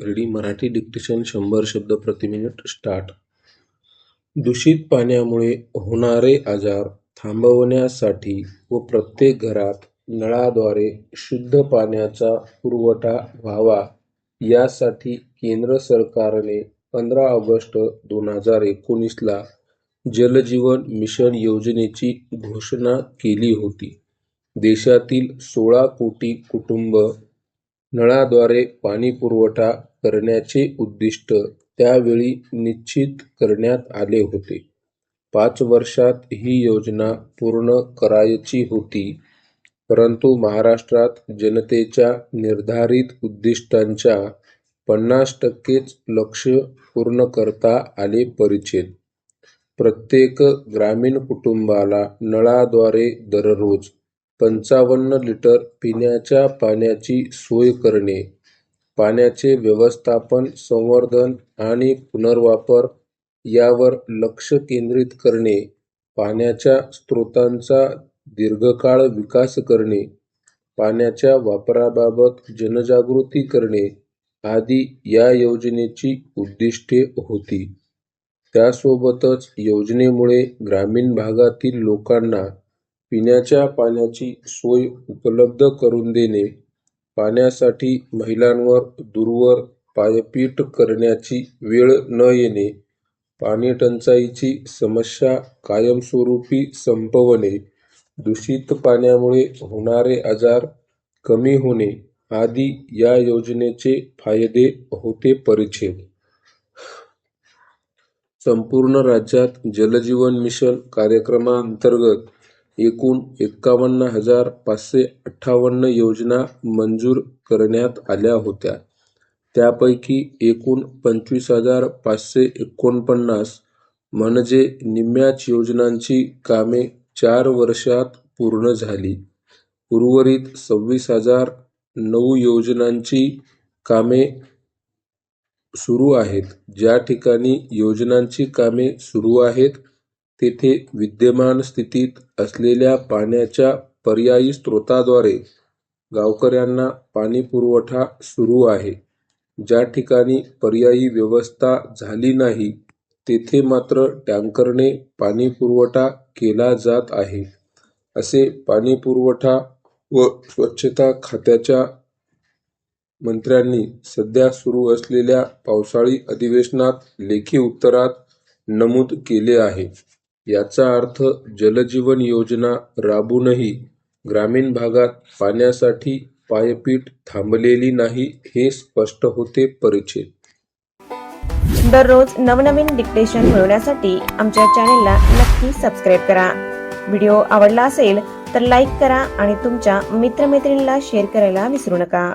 Ready Marathi dictation शंभर शब्द प्रति मिनिट स्टार्ट दूषित पाण्यामुळे होणारे आजार थांबवण्यासाठी व प्रत्येक घरात नळाद्वारे शुद्ध पाण्याचा पुरवठा व्हावा यासाठी केंद्र सरकारने पंधरा ऑगस्ट दोन हजार एकोणीसला जल जीवन मिशन योजनेची घोषणा केली होती. देशातील सोळा कोटी कुटुंब नळाद्वारे पाणीपुरवठा करण्याचे उद्दिष्ट त्यावेळी निश्चित करण्यात आले होते. पाच वर्षात ही योजना पूर्ण करायची होती, परंतु महाराष्ट्रात जनतेच्या निर्धारित उद्दिष्टांच्या पन्नास टक्केच लक्ष्य पूर्ण करता आले परिच्छेद. प्रत्येक ग्रामीण कुटुंबाला नळाद्वारे दररोज पंचावन्न लिटर पिण्याच्या पाण्याची सोय करणे, पाण्याचे व्यवस्थापन, संवर्धन आणि पुनर्वापर यावर लक्ष केंद्रित करणे, पाण्याच्या स्रोतांचा दीर्घकाळ विकास करणे, पाण्याच्या वापराबाबत जनजागृती करणे आदी या योजनेची उद्दिष्टे होती. त्यासोबतच योजनेमुळे ग्रामीण भागातील लोकांना पिण्याच्या पाण्याची सोय उपलब्ध करून देणे, पाण्यासाठी महिलांवर दूरवर पायपीट करण्याची वेळ न येणे, पाणीटंचाईची समस्या कायमस्वरूपी संपवणे, दूषित पाण्यामुळे होणारे आजार कमी होणे आदी या योजनेचे फायदे होते परिच्छेद. संपूर्ण राज्यात जल जीवन मिशन कार्यक्रमांतर्गत एकूण एक्कावन्न हजार पाचशे अठ्ठावन्न योजना मंजूर करण्यात आल्या होत्या. त्यापैकी एकूण पंचवीस हजार पाचशे एकोणपन्नास म्हणजे निम्म्याच योजनांची कामे चार वर्षांत पूर्ण झाली. उर्वरित सव्वीस हजार नऊ योजनांची कामे सुरू आहेत. ज्या ठिकाणी योजनांची कामे सुरू आहेत, तेथे विद्यमान स्थितीत असलेल्या पाण्याच्या पर्यायी स्त्रोताद्वारे गावकऱ्यांना पाणीपुरवठा सुरू आहे. ज्या ठिकाणी पर्यायी व्यवस्था झाली नाही, तेथे मात्र टँकरने पाणीपुरवठा केला जात आहे, असे पाणीपुरवठा व स्वच्छता खात्याच्या मंत्र्यांनी सध्या सुरू असलेल्या पावसाळी अधिवेशनात लेखी उत्तरात नमूद केले आहे. याचा अर्थ जल जीवन योजना राबूनही ग्रामीण भागात पाण्यासाठी पायपीट थांबलेली नाही हे स्पष्ट होते परिच्छेद. दररोज नवनवीन डिक्टेशन मिळवण्यासाठी आमच्या चॅनेलला नक्की सबस्क्राईब करा. व्हिडिओ आवडला असेल तर लाईक करा आणि तुमच्या मित्रमैत्रिणींना शेअर करायला विसरू नका.